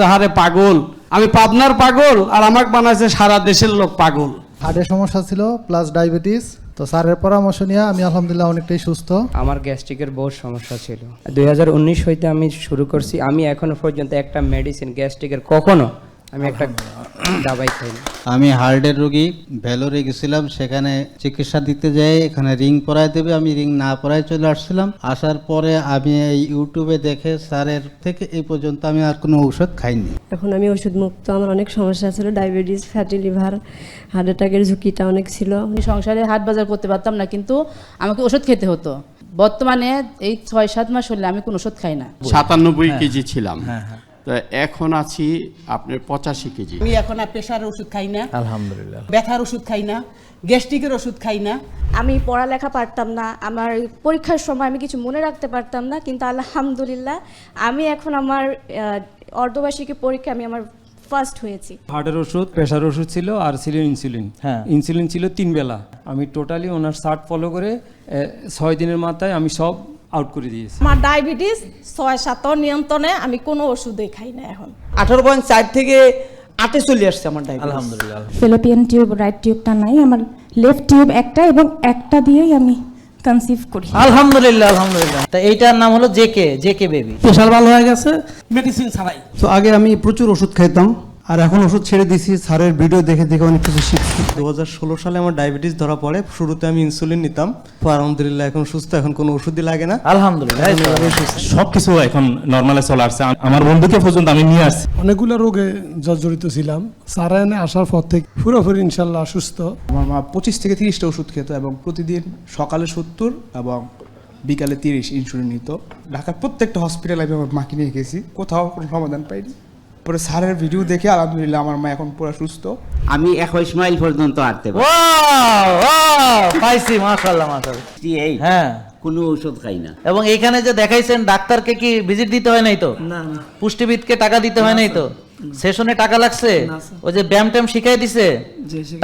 যাহারে পাগল আমি পাবনার পাগল আর আমাকে বানাইছে সারা দেশের লোক পাগল। হার্টের সমস্যা ছিল প্লাস ডায়াবেটিস তো স্যারের পরামর্শ নিয়ে আমি আলহামদুলিল্লাহ অনেকটাই সুস্থ। আমার গ্যাস্ট্রিকের বহুত সমস্যা ছিল। দুই হাজার উনিশ হইতে আমি শুরু করছি। আমি এখনও পর্যন্ত একটা মেডিসিন গ্যাস্ট্রিকের কখনো আমি একটা দাবাই খাইনি আমি হার্টের রোগী ভেলোরে গেছিলাম সেখানে চিকিৎসা দিতে যাই এখানে রিং পরাই দেবে আমি রিং না পরাই চলে আসছিলাম। আসার পরে আমি এই ইউটিউবে দেখে স্যারের থেকে এই পর্যন্ত আমি আর কোনো ঔষধ খাইনি। এখন আমি ওষুধ মুক্ত আমার অনেক সমস্যা ছিল ডায়াবেটিস ফ্যাটি লিভার হার্ট অ্যাটাকের ঝুঁকিটা অনেক ছিল। আমি সংসারে হাট বাজার করতে পারতাম না কিন্তু আমাকে ওষুধ খেতে হতো। বর্তমানে এই ছয় সাত মাস হলে আমি কোনো ওষুধ খাই না। সাতানব্বই কেজি ছিলাম। তো এখন আছি আপনার পঁচাশি কেজি। আমি এখন আর প্রেশারের ওষুধ খাই না। আলহামদুলিল্লাহ। ব্যথার ওষুধ খাই না গ্যাস্ট্রিকের ওষুধ খাই না। আমি পড়ালেখা পারতাম না আমার পরীক্ষার সময় আমি কিছু মনে রাখতে পারতাম না কিন্তু আলহামদুলিল্লাহ আমি এখন আমার অর্ধবার্ষিকী পরীক্ষা আমি আমার ফার্স্ট হয়েছি। হার্টের ওষুধ প্রেশার ওষুধ ছিল আর ছিল ইনসুলিন হ্যাঁ। ইনসুলিন ছিল তিন বেলা। আমি টোটালি ওনার শার্ট ফলো করে ছয় দিনের মাথায় আমি সব আউট করে দিয়েছি। আমার ডায়াবেটিস ছয় সাত নিয়ন্ত্রণে আমি কোনো ওষুধই খাই না এখন। আঠারো পয়েন্ট চার থেকে আটে চলে আসছে আমার ডায়াবেটিস। আলহামদুলিল্লাহ। ফেলোপিয়ান টিউব রাইট টিউবটা নাই আমার লেফট টিউব একটা এবং একটা দিয়েই আমি কনসিভ করি। আলহামদুলিল্লাহ আলহামদুলিল্লাহ। তা এইটার নাম হলো জেকে জেকে বেবি। প্রেশার ভালো হয়ে গেছে। মেডিসিন ছাড়াই। তো আগে আমি প্রচুর ওষুধ খাইতাম। আর এখন ওষুধ ছেড়ে দিছি স্যারের ভিডিও দেখে দেখে অনেক কিছু শিখছি। দু সালে আমার ডায়াবেটিস ধরা পড়ে শুরুতে আমি ইনসুলিন নিতাম। আলহামদুলিল্লাহ এখন সুস্থ এখন কোনো ওষুধই লাগে না। আলহামদুলিল্লাহ এই তো। সবকিছু এখন নর্মালে চলে আসছে। আমার বন্ধুকে পর্যন্ত আমি নিয়ে আসছি। অনেকগুলো রোগে জর্জরিত ছিলাম। স্যার এনে আসার পর থেকে পুরোপুরি ইনশাল্লাহ সুস্থ। আমার মা পঁচিশ থেকে তিরিশটা ওষুধ খেত এবং প্রতিদিন সকালে সত্তর এবং বিকালে তিরিশ ইনসুলিন নিত। ঢাকার প্রত্যেকটা হসপিটালে আমি আমার মাকে নিয়ে গেছি। কোথাও কোনো সমাধান পাইনি। পরে স্যারের ভিডিও দেখে আলহামদুলিল্লাহ আমার মা এখন পুরো সুস্থ। আমি একুশ মাইল পর্যন্ত হাঁটতে wow, পাইছি মাশাআল্লাহ মাশাআল্লাহ। হ্যাঁ। কোনো ওষুধ খাই না। এবং এখানে যে দেখাইছেন ডাক্তারকে কি ভিজিট দিতে হয় নাই তো? না পুষ্টিবিদকে টাকা দিতে হয় নাই তো? সেশনে টাকা লাগছে? ওই যে ব্যায়াম ট্যাম শিখাই দিছে?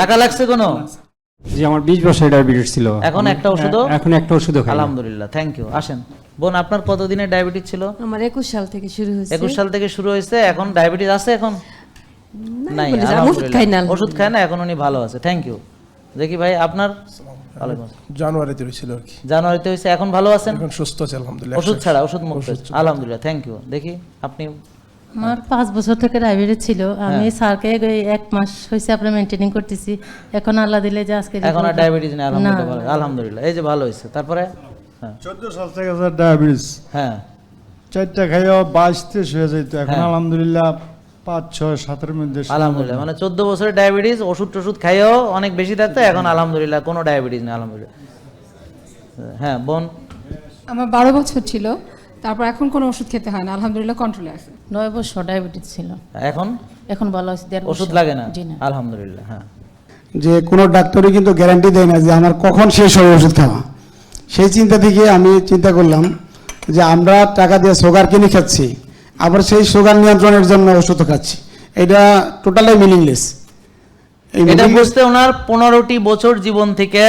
টাকা লাগছে কোনো? যে আমার বিশ বছর ডায়াবেটিস ছিল। এখন একটা ওষুধও? এখন একটা ওষুধও খাই আলহামদুলিল্লাহ থ্যাংক ইউ আসেন। বোন আপনার কতদিনের ডায়াবেটিস ছিল? আমার একুশ সাল থেকে শুরু হয়েছে। একুশ সাল থেকে শুরু হয়েছে এখন ডায়াবেটিস আছে এখন? নাই ওষুধ খাই না, ওষুধ খায় না এখন উনি ভালো আছে। থ্যাংক ইউ দেখি ভাই আপনার? জানুয়ারিতে হয়েছিল আর কি। জানুয়ারিতে হয়েছে এখন ভালো আছেন? এখন সুস্থ আছে আলহামদুলিল্লাহ ওষুধ ছাড়া ওষুধ মুক্ত। আলহামদুলিল্লাহ থ্যাংক ইউ দেখি আপনি? আমার পাঁচ বছর থেকে ডায়াবেটিস ছিল। আমি স্যারকে এক মাস হয়েছে আপনার মেনটেনিং করতেছি। এখন আল্লাহ দিলে যে আজকে এখন আর ডায়াবেটিস নেই আলহামদুলিল্লাহ আলহামদুলিল্লাহ এই যে ভালো হয়েছে। তারপরে? হ্যাঁ চোদ্দ সাল থেকে ডায়াবেটিস হ্যাঁ। চারটা খাইও বাইশ তেইশ হয়ে যেত এখন হ্যাঁ। আলহামদুলিল্লাহ পাঁচ ছয় সাতের মধ্যে আলহামদুলিল্লাহ। মানে চোদ্দ বছরের ডায়াবেটিস ওষুধ টষুধ খাইও অনেক বেশি থাকতো এখন আলহামদুলিল্লাহ কোনো ডায়াবেটিস নেই আলহামদুলিল্লাহ। হ্যাঁ বোন? আমার বারো বছর ছিল তারপর এখন কোনো ওষুধ খেতে হয় না আলহামদুলিল্লাহ কন্ট্রোলে আছে। নয় বছর ডায়াবেটিস ছিল। এখন? এখন ভালো আছে দেড় ওষুধ লাগে না? জি না। আলহামদুলিল্লাহ হ্যাঁ। যে কোনো ডাক্তারই কিন্তু গ্যারান্টি দেয় না যে আমার কখন শেষ হবে ওষুধ খাওয়া। সেই চিন্তা থেকে আমি চিন্তা করলাম যে আমরা টাকা দিয়ে সুগার কিনে খাচ্ছি আবার সেই সুগার নিয়ন্ত্রণের জন্য ওষুধ খাচ্ছি। এটা টোটালি মিনিংলেস এটা বুঝতে ওনার পনেরোটি বছর জীবন থেকে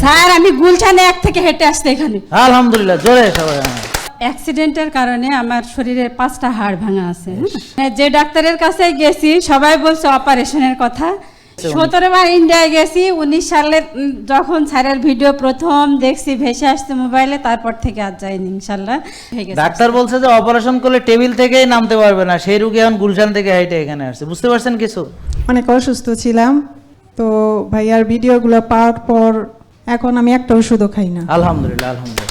স্যার আমি গুলশানে এক থেকে হেঁটে আসতে এখানে। আলহামদুলিল্লাহ জোরে সবাই। অ্যাক্সিডেন্টের কারণে আমার শরীরের পাঁচটা হাড় ভাঙা আছে হ্যাঁ, যে ডাক্তারের কাছে গেছি সবাই বলছে অপারেশনের কথা। সতেরো বার ইন্ডিয়ায় গেছি উনিশ সালে যখন স্যারের ভিডিও প্রথম দেখছি ভেসে আসছে মোবাইলে তারপর থেকে আর যাইনি ইনশাল্লাহ। ডাক্তার বলছে যে অপারেশন করলে টেবিল থেকেই নামতে পারবে না সেই রুগী এখন গুলশান থেকে হাইটে এখানে আসছে। বুঝতে পারছেন কিছু? অনেক অসুস্থ ছিলাম তো ভাইয়ার ভিডিওগুলো পাওয়ার পর এখন আমি একটা ওষুধও খাই না। আলহামদুলিল্লাহ আলহামদুলিল্লাহ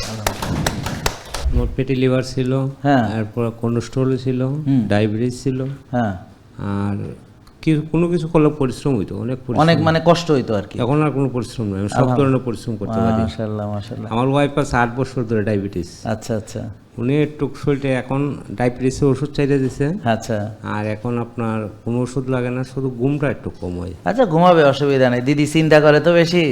আমার পেটি লিভার ছিল হ্যাঁ। তারপর কোলেস্ট্রল ছিল। ডায়াবেটিস ছিল হ্যাঁ। আর কোনো কিছু করলে পরিশ্রম হইতো অনেক অনেক মানে কষ্ট হইতো আর কি। এখন আর কোনো পরিশ্রম নেই সব ধরনের পরিশ্রম করতে পারি। মাশাআল্লাহ মাশাআল্লাহ। আমার ওয়াইফ আছে আট বছর ধরে ডায়াবেটিস আচ্ছা আচ্ছা। উনি একটু শরীরটা এখন ডায়াবেটিসের ওষুধ চাইতে দিছে। আচ্ছা। আর এখন আপনার কোনো ওষুধ লাগে না শুধু ঘুমটা একটু কম হয়। আচ্ছা ঘুমাবে অসুবিধা নেই। দিদি চিন্তা করে তো বেশি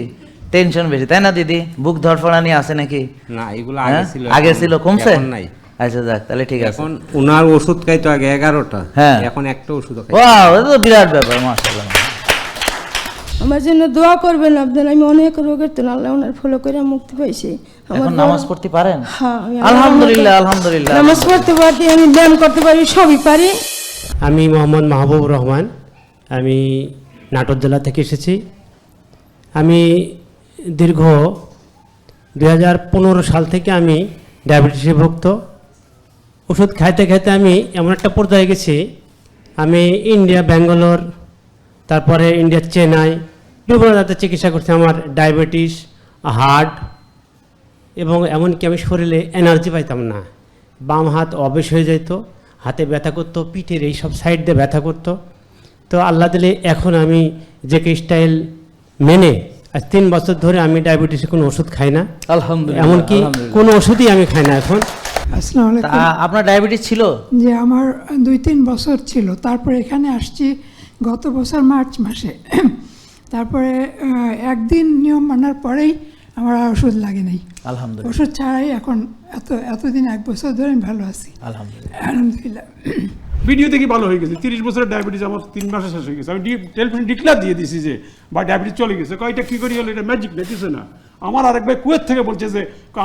টেনশন বেশি তাই না দিদি? বুক ধরফড়ানি আছে নাকি? না এগুলো হ্যাঁ? আগে ছিল আগে ছিল কমছে? এখন নাই। আচ্ছা যাক তাহলে ঠিক আছে। এখন উনার ওষুধ খাইতো আগে এগারোটা হ্যাঁ। এখন একটা ওষুধ খাই ওয়াও তো বিরাট ব্যাপার মাশাআল্লাহ আমার জন্য দোয়া করবেন আপনার আমি অনেক রোগের তো আল্লাহ ওনার ফলো করে মুক্তি পাইছি। এখন নামাজ পড়তে পারেন? হ্যাঁ, আলহামদুলিল্লাহ আলহামদুলিল্লাহ। নামাজ পড়তে পারি আমি ব্যায়াম করতে পারি সবই পারি। আমি মোহাম্মদ মাহবুব রহমান আমি নাটোর জেলা থেকে এসেছি। আমি দীর্ঘ দুই হাজার পনেরো সাল থেকে আমি ডায়াবেটিসে ভুক্ত। ওষুধ খাইতে খাইতে আমি এমন একটা পর্যায়ে গেছি। আমি ইন্ডিয়া ব্যাঙ্গালোর তারপরে ইন্ডিয়া চেন্নাই বিভিন্ন জায়গাতে চিকিৎসা করছি আমার ডায়াবেটিস হার্ট এবং এমনকি আমি শরীরে এনার্জি পাইতাম না। বাম হাত অবেশ হয়ে যেত হাতে ব্যথা করতো পিঠের এই সব সাইড দিয়ে ব্যথা করতো। তো আল্লাহ দিলে এখন আমি যে কে স্টাইল মেনে আজ তিন বছর ধরে আমি ডায়াবেটিসের কোনো ওষুধ খাই না। আলহামদুলিল্লাহ, এমনকি কোনো ওষুধই আমি খাই না এখন। আসসালামু আলাইকুম। আপনার ডায়াবেটিস ছিল? যে আমার দুই তিন বছর ছিল। তারপরে এখানে আসছি গত বছর মার্চ মাসে। তারপরে একদিন নিয়ম মানার পরেই আমার আর ওষুধ লাগে নাই। আলহামদুলিল্লাহ। ওষুধ ছাড়াই এখন এত এতদিন এক বছর ধরে আমি ভালো আছি। আলহামদুলিল্লাহ। আলহামদুলিল্লাহ। ভিডিও দেখি ভালো হয়ে গেছে? তিরিশ বছরের ডায়াবেটিস আমার তিন মাসে শেষ হয়ে গেছে। আমি টেলিফোন ডিক্লার দিয়ে দিছি যে বা ডায়াবেটিস চলে গেছে। কয়টা কী করি হলো? এটা ম্যাজিক না কিছু না। আমার আরেক ভাই কুয়েত থেকে বলছে যে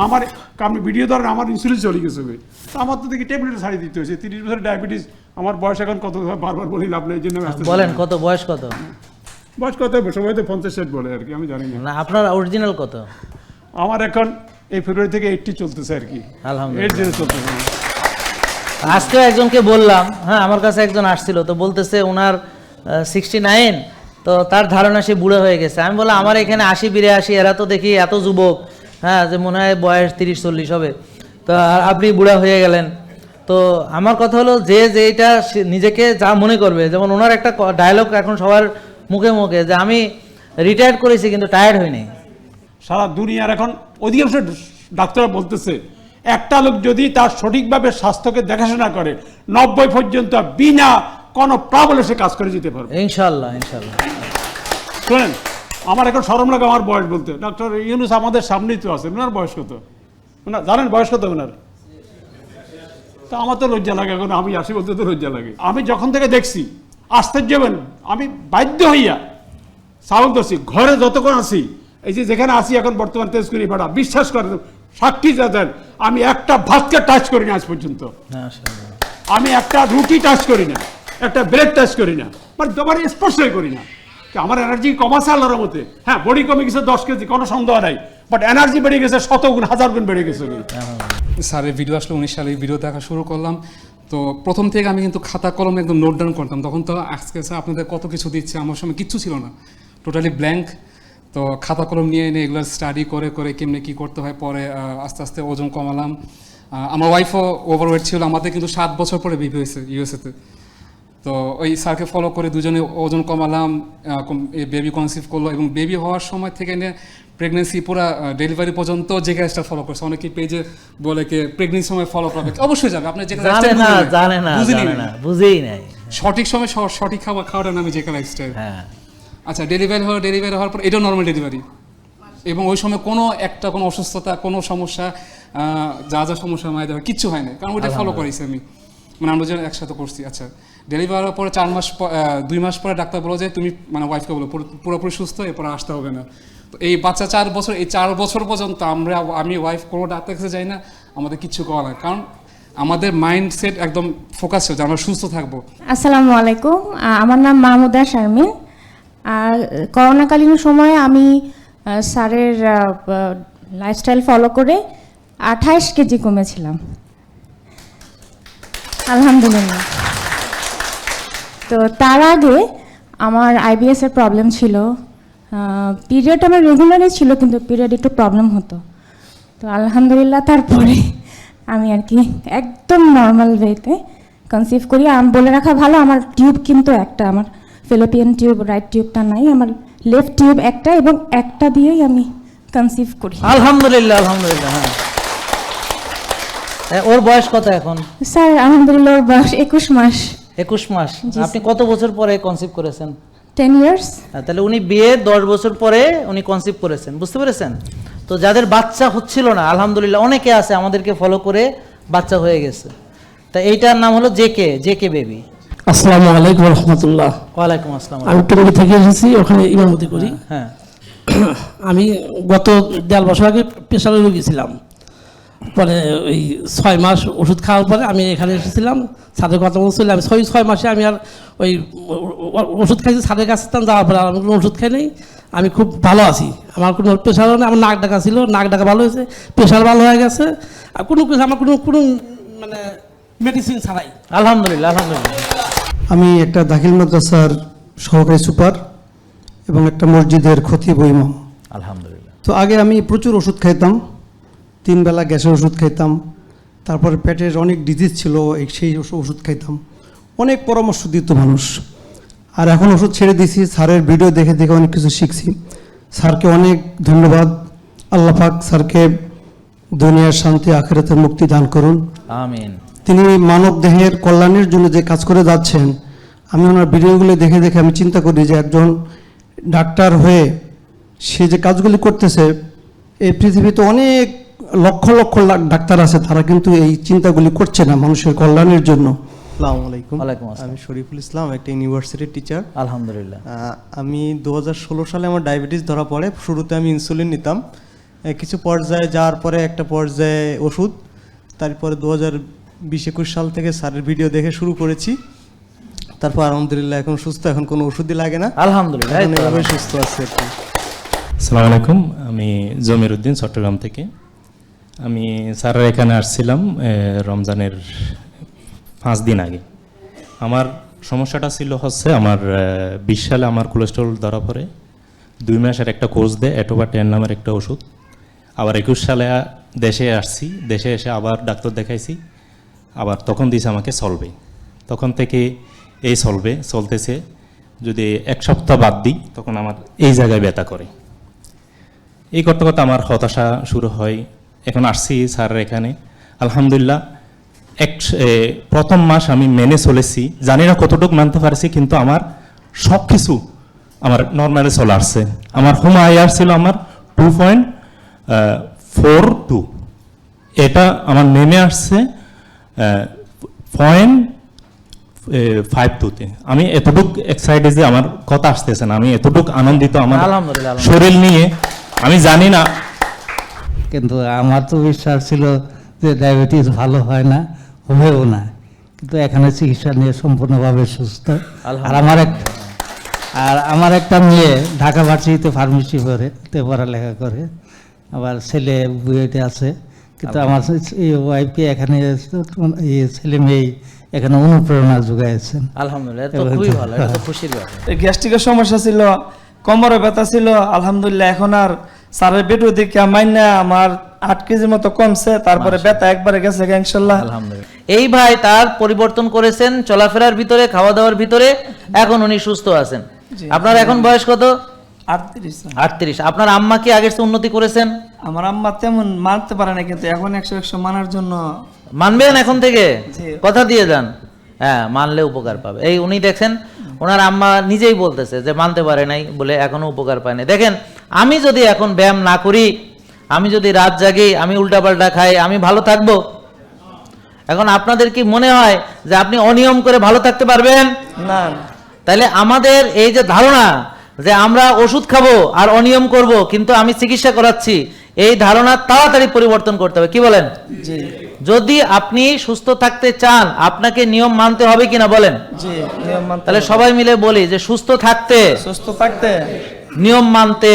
আমার আপনি ভিডিও ধরেন আমার ইনসুলিন চলে গেছে ভাই। তো আমার তো দেখি ট্যাবলেট ছাড়িয়ে দিতে হয়েছে। তিরিশ বছর ডায়াবেটিস আমার বয়স এখন কত বারবার বলি লাভ নেই জন্য বলেন কত বয়স কত? বয়স কত? সবাই তো পঞ্চাশ ষাট বলে আর কি আমি জানি না। না আপনার অরিজিনাল কত? আমার এখন এই ফেব্রুয়ারি থেকে এইটটি চলতেছে আর কি। আলহামদুলিল্লাহ। এইট চলতেছে। আজকে একজনকে বললাম হ্যাঁ আমার কাছে একজন আসছিল তো বলতেছে ওনার সিক্সটি নাইন তো তার ধারণা সে বুড়ো হয়ে গেছে। আমি বললাম, আমার এখানে আসি আশি, বিরাশি, এরা তো দেখি এত যুবক। হ্যাঁ যে মনে হয় বয়স তিরিশ, চল্লিশ হবে। তো আপনি বুড়া হয়ে গেলেন। তো আমার কথা হলো, যে যেটা সে নিজেকে যা মনে করবে, যেমন ওনার একটা ডায়লগ এখন সবার মুখে মুখে, যে আমি রিটায়ার্ড করেছি কিন্তু টায়ার্ড হইনি। সারা দুনিয়ার এখন অধিকাংশ ডাক্তাররা বলতেছে, একটা লোক যদি তার সঠিকভাবে স্বাস্থ্যকে দেখাশোনা করে, নব্বই পর্যন্ত বিনা কোনো প্রাবলে সে কাজ করে যেতে পারবে। ইনশাল্লাহ ইনশাল্লাহ শোনেন আমার এখন সরম লাগে আমার বয়স বলতে। ডক্টর ইউনুস আমাদের সামনেই তো আছে ওনার বয়স কত? ওনার জানেন বয়স কত ওনার? তা আমার তো লজ্জা লাগে এখন আমি আসি বলতে তো লজ্জা লাগে। আমি যখন থেকে দেখছি আশ্চর্য হবেন আমি বাধ্য হইয়া সাউল দোষী ঘরে যতক্ষণ আছি এই যে যেখানে আসি এখন বর্তমান তেজকুরি ভাড়া বিশ্বাস করেন সাক্ষী যাদের আমি একটা ভাতকে টাচ করি না আজ পর্যন্ত। আমি একটা রুটি টাচ করি না। একটা ব্রেড টাচ করি না মানে তোমার স্পর্শই করি না। আমার এনার্জি কমাছে আল্লাহর মতে হ্যাঁ বডি কমে গেছে দশ কেজি, কোনো সন্দেহ নাই। বাট এনার্জি বেড়ে গেছে শত গুণ হাজার গুণ বেড়ে গেছে। স্যারের ভিডিও আসলে উনিশ সালে ভিডিও দেখা শুরু করলাম। তো প্রথম থেকে আমি কিন্তু খাতা, কলমে একদম নোট ডাউন করতাম। তখন তো আজকে স্যার আপনাদের কত কিছু দিচ্ছে, আমার সময় কিচ্ছু ছিল না। টোটালি ব্ল্যাঙ্ক তো খাতা, কলম নিয়ে এনে এগুলো স্টাডি করে করে কেমনে কী করতে হয়, পরে আস্তে আস্তে ওজন কমালাম। আমার ওয়াইফও ওভারওয়েট ছিল, আমাদের কিন্তু সাত বছর পরে বিবি হয়েছে ইউএসএতে তো ওই স্যারকে ফলো করে দুজনে ওজন কমালাম বেবি কনসিভ করল এবং বেবি হওয়ার সময় থেকে নিয়ে প্রেগনেন্সি পুরো ডেলিভারি পর্যন্ত যে কাজটা ফলো করছে। অনেকে পেজে বলে কি প্রেগনেন্সি সময় ফলো করবে অবশ্যই যাবে আপনি যে জানে না জানে না বুঝেই নাই। সঠিক সময় সঠিক খাবার খাওয়াটা নামে যে লাইফস্টাইল হ্যাঁ। আচ্ছা ডেলিভারি হওয়ার ডেলিভারি হওয়ার পর এটাও নর্মাল ডেলিভারি এবং ওই সময় কোনো একটা কোনো অসুস্থতা কোনো সমস্যা যা যা সমস্যা মায়েদের হয় কিচ্ছু হয় না কারণ ওইটা ফলো করেছি আমি। মানে আমরা যেন একসাথে করছি আচ্ছা। ডেলিভারি হওয়ার পরে চার মাস দুই মাস পরে ডাক্তার বলো যে তুমি মানে ওয়াইফকে বলো, পুরো- পুরোপুরি সুস্থ, এরপরে আসতে হবে না। তো এই বাচ্চা চার বছর, এই চার বছর পর্যন্ত আমরা, আমি ওয়াইফ কোনো ডাক্তার কাছে যাই না, আমাদের কিচ্ছু করা না কারণ আমাদের মাইন্ডসেট একদম ফোকাস যে আমরা সুস্থ থাকব। আসসালামু আলাইকুম। আমার নাম মাহমুদা শারমিন। আর করোনাকালীন সময়ে আমি স্যারের লাইফস্টাইল ফলো করে আঠাইশ কেজি কমেছিলাম। আলহামদুলিল্লাহ। তো তার আগে আমার আইবিএস এর প্রবলেম ছিল। পিরিয়ড আমার রেগুলারই ছিল কিন্তু পিরিয়ড একটু প্রবলেম হতো। তো আলহামদুলিল্লাহ তারপরে আমি আর কি একদম নর্মাল ওয়েতে কনসিভ করি। বলে রাখা ভালো আমার টিউব কিন্তু একটা আমার ফেলোপিয়ান টিউব রাইট টিউবটা নাই আমার লেফট টিউব একটা এবং একটা দিয়েই আমি কনসিভ করি। আলহামদুলিল্লাহ আলহামদুলিল্লাহ হ্যাঁ। ওর বয়স কত এখন? স্যার আলহামদুলিল্লাহ ওর বয়স একুশ মাস। একুশ মাস। আপনি কত বছর পরে কনসিভ করেছেন? টেন ইয়ার্স হ্যাঁ, তাহলে উনি বিয়ে দশ বছর পরে উনি কনসিভ করেছেন বুঝতে পেরেছেন? তো যাদের বাচ্চা হচ্ছিল না আলহামদুলিল্লাহ অনেকে আছে আমাদেরকে ফলো করে বাচ্চা হয়ে গেছে। তা এইটার নাম হলো জেকে জেকে বেবি। আসসালামু আলাইকুম রহমতুল্লাহ ওয়ালাইকুম আসসালাম। আমি টঙ্গী থেকে এসেছি ওখানে ইমামতি করি। হ্যাঁ আমি গত দেড় বছর আগে প্রেশারে রোগী ছিলাম। পরে ওই ছয় মাস ওষুধ খাওয়ার পরে আমি এখানে এসেছিলাম সাদের কথা বলছিল আমি ছয় ছয় মাসে আমি আর ওই ওষুধ খাইছি স্যারের কাছে যাওয়ার পরে আর আমি কোনো ওষুধ খাই নাই। আমি খুব ভালো আছি। আমার কোনো প্রেশারও নেই আমার নাক ডাকা ছিল নাক ডাকা ভালো হয়েছে প্রেশার ভালো হয়ে গেছে। আর কোনো কিছু আমার কোনো কোনো মানে মেডিসিন ছাড়াই। আলহামদুলিল্লাহ আলহামদুলিল্লাহ। আমি একটা দাখিল মাদ্রাসার সহকারী সুপার এবং একটা মসজিদের খতিব ইমাম। আলহামদুলিল্লাহ। তো আগে আমি প্রচুর ওষুধ খাইতাম। তিন বেলা গ্যাসের ওষুধ খাইতাম। তারপরে পেটের অনেক ডিজিজ ছিল সেই ওষ- ওষুধ খাইতাম। অনেক পরামর্শ দিত মানুষ। আর এখন ওষুধ ছেড়ে দিয়েছি স্যারের ভিডিও দেখে দেখে অনেক কিছু শিখছি। স্যারকে অনেক ধন্যবাদ। আল্লাহ পাক স্যারকে দুনিয়ার শান্তি আখেরাতের মুক্তি দান করুন। আমিন। তিনি মানব দেহের কল্যাণের জন্য যে কাজ করে যাচ্ছেন আমি ওনার ভিডিওগুলো দেখে দেখে আমি চিন্তা করি যে একজন ডাক্তার হয়ে সে যে কাজগুলি করতেছে এই পৃথিবীতে অনেক লক্ষ লক্ষ লাখ ডাক্তার আছে তারা কিন্তু এই চিন্তাগুলি করছে না মানুষের কল্যাণের জন্য। আসসালামু আলাইকুম। ওয়ালাইকুম আমি শরীফুল ইসলাম একটা ইউনিভার্সিটির টিচার আলহামদুলিল্লাহ। আমি দু হাজার ষোলো সালে আমার ডায়াবেটিস ধরা পড়ে শুরুতে আমি ইনসুলিন নিতাম। কিছু পর্যায়ে যাওয়ার পরে একটা পর্যায়ে ওষুধ তারপরে দু হাজার বিশ একুশ সাল থেকে স্যারের ভিডিও দেখে শুরু করেছি। তারপর আলহামদুলিল্লাহ এখন সুস্থ এখন কোনো ওষুধই লাগে না। আলহামদুলিল্লাহ। সুস্থ আছে আসসালামু আলাইকুম আমি জমির উদ্দিন চট্টগ্রাম থেকে। আমি স্যারের এখানে আসছিলাম রমজানের পাঁচ দিন আগে। আমার সমস্যাটা ছিল হচ্ছে আমার বিশ সালে আমার কোলেস্ট্রল ধরা পড়ে। দুই মাসের একটা কোর্স দেয় এটোবা টেন নামের একটা ওষুধ। আবার একুশ সালে দেশে আসছি, দেশে এসে আবার ডাক্তার দেখাইছি। আবার তখন দিয়েছে আমাকে সলবে তখন থেকে এই সলবে চলতেছে। যদি এক সপ্তাহ বাদ দিই, তখন আমার এই জায়গায় ব্যথা করে। এই করতে করতে আমার হতাশা শুরু হয়। এখন আসছি স্যারের এখানে। আলহামদুলিল্লাহ এক প্রথম মাস আমি মেনে চলেছি। জানি না কতটুকু মানতে পারছি কিন্তু আমার সব কিছু আমার নর্মালি চলে আসছে। আমার হোম আইআর ছিল আমার টু পয়েন্ট ফোর টু এটা আমার নেমে আসছে পয়েন্ট ফাইভ টুতে আমি এতটুক এক্সাইটেড যে আমার কথা আসতেছে না। আমি এতটুক আনন্দিত আমার। শরীর নিয়ে। আমি জানি না কিন্তু আমার তো বিশ্বাস ছিল যে ডায়াবেটিস ভালো হয় না হবেও না। কিন্তু এখানে চিকিৎসা নিয়ে সম্পূর্ণভাবে সুস্থ। আর আমার এক আর আমার একটা মেয়ে ঢাকা ভার্সিটিতে ফার্মেসি করে তে পড়ালেখা করে। আবার ছেলে বুয়েটে আছে। কিন্তু আমার এই ওয়াইফকে এখানে এই ছেলে মেয়ে এখানে অনুপ্রেরণা যোগাইছেন। আলহামদুলিল্লাহ এটা তো খুবই ভালো এটা তো খুশির ব্যাপার। গ্যাস্ট্রিকের সমস্যা ছিল কোমরে ব্যথা ছিল আলহামদুলিল্লাহ এখন আর স্যারের বেটু দিকে মাইনা আমার আট কেজির মতো কমছে তারপরে ব্যথা একবারে গেছে ইনশাল্লাহ আলহামদুলিল্লাহ। এই ভাই তার পরিবর্তন করেছেন চলাফেরার ভিতরে খাওয়া দাওয়ার ভিতরে এখন উনি সুস্থ আছেন। আপনার এখন বয়স কত? আটত্রিশ। আপনার আম্মা কি আগের উন্নতি করেছেন? আমার আম্মা তেমন মানতে পারে না কিন্তু এখন একশো একশো মানার জন্য মানবেন এখন থেকে? কথা দিয়ে যান। হ্যাঁ মানলে উপকার পাবে। এই উনি দেখেন ওনার আম্মা নিজেই বলতেছে যে মানতে পারে নাই বলে এখনও উপকার পায় নাই। দেখেন আমি যদি এখন ব্যায়াম না করি আমি যদি রাত জাগি আমি উল্টাপাল্টা খাই আমি ভালো থাকব? এখন আপনাদের কি মনে হয় যে আপনি অনিয়ম করে ভালো থাকতে পারবেন? না। তাহলে আমাদের এই যে ধারণা যে আমরা ওষুধ খাব আর অনিয়ম করব কিন্তু আমি চিকিৎসা করাচ্ছি এই ধারণা তাড়াতাড়ি পরিবর্তন করতে হবে কি বলেন? যদি আপনি সুস্থ থাকতে চান আপনাকে নিয়ম মানতে হবে কিনা বলেন? তাহলে সবাই মিলে বলি যে সুস্থ থাকতে। সুস্থ থাকতে। নিয়ম মানতে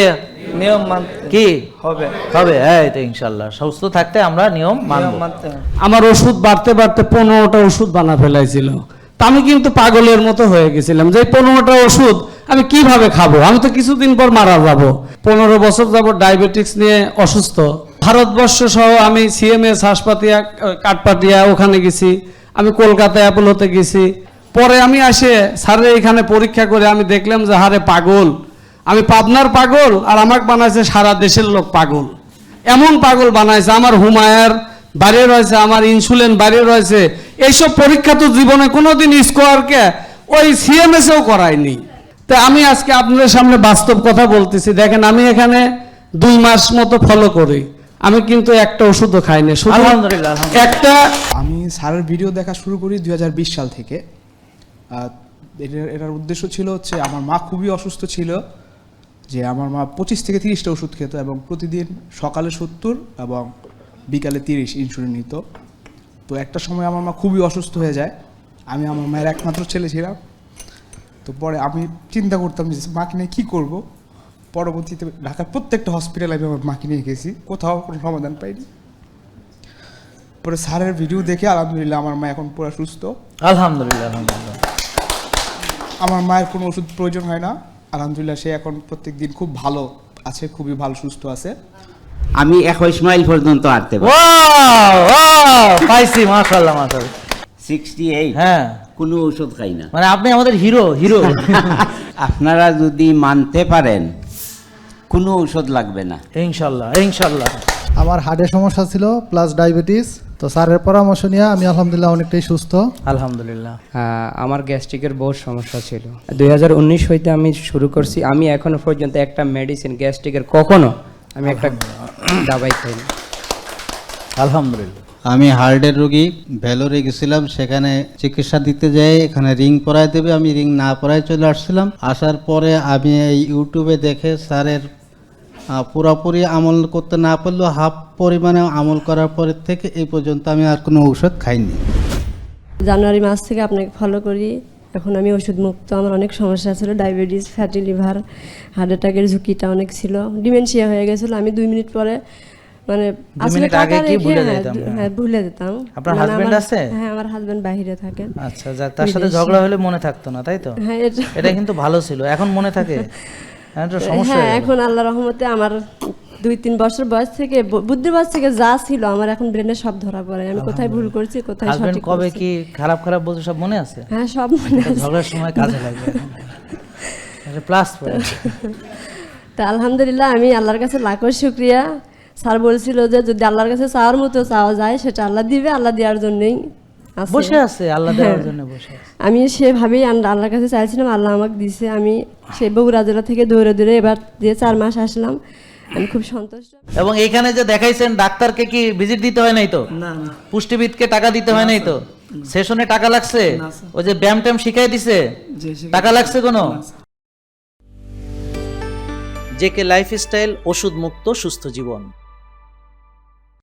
নিয়ম মানতে কি? হবে। হবে এই তো ইনশাল্লাহ সুস্থ থাকতে আমরা নিয়ম নিয়ম মানব। মানতে আমার ওষুধ বাড়তে বাড়তে পনেরোটা ওষুধ বানা ফেলাইছিল। তা আমি কিন্তু পাগলের মতো হয়ে গেছিলাম যে পনেরোটা ওষুধ আমি কীভাবে খাব? আমি তো কিছুদিন পর মারা যাব। পনেরো বছর যাব ডায়াবেটিক্স নিয়ে অসুস্থ। ভারতবর্ষ সহ আমি সিএমএস হাসপাতিয়া কাঠপাটিয়া ওখানে গেছি। আমি কলকাতা অ্যাপোলোতে গেছি। পরে আমি আসে স্যারের এখানে পরীক্ষা করে আমি দেখলাম যে হারে পাগল। আমি পাবনার পাগল আর আমাকে বানাইছে সারা দেশের লোক পাগল। এমন পাগল বানাইছে আমার হুমায়ার বাইরে রয়েছে আমার ইনসুলিন বাইরে রয়েছে। এইসব পরীক্ষা তো জীবনে কোনোদিন স্কোয়ারকে ওই সিএমএসেও করায়নি। তা আমি আজকে আপনাদের সামনে বাস্তব কথা বলতেছি। দেখেন আমি এখানে দুই মাস মতো ফলো করি। আমি কিন্তু একটা ওষুধও আলহামদুলিল্লাহ, আলহামদুলিল্লাহ। একটা আমি স্যারের ভিডিও দেখা শুরু করি দুই হাজার বিশ সাল থেকে। এটার এটার উদ্দেশ্য ছিল হচ্ছে আমার মা খুবই অসুস্থ ছিল। যে আমার মা পঁচিশ থেকে তিরিশটা ওষুধ খেত এবং প্রতিদিন সকালে সত্তর এবং বিকালে তিরিশ ইনসুলিন নিত। তো একটা সময় আমার মা খুবই অসুস্থ হয়ে যায়। আমি আমার মায়ের একমাত্র ছেলে ছিলাম। তো পরে আমি চিন্তা করতাম যে মাকে নিয়ে কী করব? পরবর্তীতে ঢাকার প্রত্যেকটা হসপিটালে আমি আমার মাকে নিয়ে গেছি। কোথাও কোনো সমাধান পাইনি। পরে স্যারের ভিডিও দেখে আলহামদুলিল্লাহ আমার মা এখন পুরো সুস্থ। আলহামদুলিল্লাহ আলহামদুলিল্লাহ। আমার মায়ের কোনো ওষুধ প্রয়োজন হয় না। আলহামদুলিল্লাহ সে এখন প্রত্যেক দিন খুব ভালো আছে খুবই ভালো সুস্থ আছে। আমি একুশ মাইল পর্যন্ত ওয়াও পাইছি মাশাআল্লাহ মাশাআল্লাহ। সিক্সটি এইট হ্যাঁ। কোনো ওষুধ খাই না। মানে আপনি আমাদের হিরো হিরো আপনারা যদি মানতে পারেন কোনো ঔষধ লাগবে না। ইনশাল্লাহ ইনশাল্লাহ আমার হার্টের সমস্যা ছিল প্লাস ডায়াবেটিস তো স্যারের পরামর্শ নিয়ে আমি আলহামদুলিল্লাহ অনেকটাই সুস্থ। আলহামদুলিল্লাহ। আমার গ্যাস্ট্রিকের বহুত সমস্যা ছিল। দু হাজার উনিশ হইতে আমি শুরু করছি আমি এখনও পর্যন্ত একটা মেডিসিন গ্যাস্ট্রিকের কখনো আমি একটা দাবাই খাইনি। আলহামদুলিল্লাহ। আমি হার্টের রোগী ভেলোরে গেছিলাম সেখানে চিকিৎসা দিতে যাই এখানে রিং পরায় দেবে আমি রিং না পরায় চলে আসছিলাম। আসার পরে আমি এই ইউটিউবে দেখে স্যারের পুরোপুরি আমল করতে না পারলেও হাফ পরিমাণে আমল করার পরের থেকে এই পর্যন্ত আমি আর কোনো ঔষধ খাইনি। জানুয়ারি মাস থেকে আপনাকে ফলো করি। এখন আমি ওষুধ মুক্ত আমার অনেক সমস্যা ছিল ডায়াবেটিস ফ্যাটি লিভার হার্ট অ্যাটাকের ঝুঁকিটা অনেক ছিল। ডিমেনশিয়া হয়ে গেছিল। আমি দুই মিনিট পরে মানে আসলে টাকা কি ভুলে হ্যাঁ, যেতাম, হ্যাঁ। হ্যাঁ ভুলে যেতাম। আপনার মানে husband আমার- আছে? হ্যাঁ আমার হাজবেন্ড বাইরে থাকেন আচ্ছা তার সাথে ঝগড়া হলে মনে থাকতো না তাই তো? হ্যাঁ, এটা কিন্তু ভালো ছিল এখন মনে থাকে। হ্যাঁ হ্যাঁ। এখন আল্লাহ রহমতে আমার দুই তিন বছর বয়স থেকে বুদ্ধি বয়স থেকে যা ছিল আমার এখন ব্রেনে সব ধরা পড়ে। আমি কোথায় ভুল করছি কোথায় সঠিক কবে কি খারাপ খারাপ বলছে সব মনে আছে? হ্যাঁ সব মনে আছে। ঝগড়ার সময় কাজে লাগবে প্লাস পয়েন্ট তা আলহামদুলিল্লাহ আমি আল্লাহর কাছে লাখো শুক্রিয়া। স্যার বলছিল যে যদি আল্লাহর কাছে চাওয়ার মতো চাওয়া যায় সেটা আল্লাহ দিবে আল্লাহ দেওয়ার জন্যই। বসে আছে আল্লাহ দেওয়ার হ্যাঁ। জন্য বসে আছে। আমি সেভাবেই আল্লাহর কাছে চাইছিলাম আল্লাহ আমাকে দিছে। আমি সেই বগুড়া জেলা থেকে দৌড়ে দৌড়ে এবার দিয়ে চার মাস আসলাম। আমি খুব সন্তুষ্ট। এবং এখানে যে দেখাইছেন ডাক্তারকে কি ভিজিট দিতে হয় নাই তো? না না। পুষ্টিবিদকে টাকা দিতে হয় নাই তো? সেশনে টাকা লাগছে? ওই যে ব্যায়াম ট্যাম শিখাই দিছে? টাকা লাগছে কোনো? জেকে লাইফস্টাইল ওষুধ মুক্ত সুস্থ জীবন।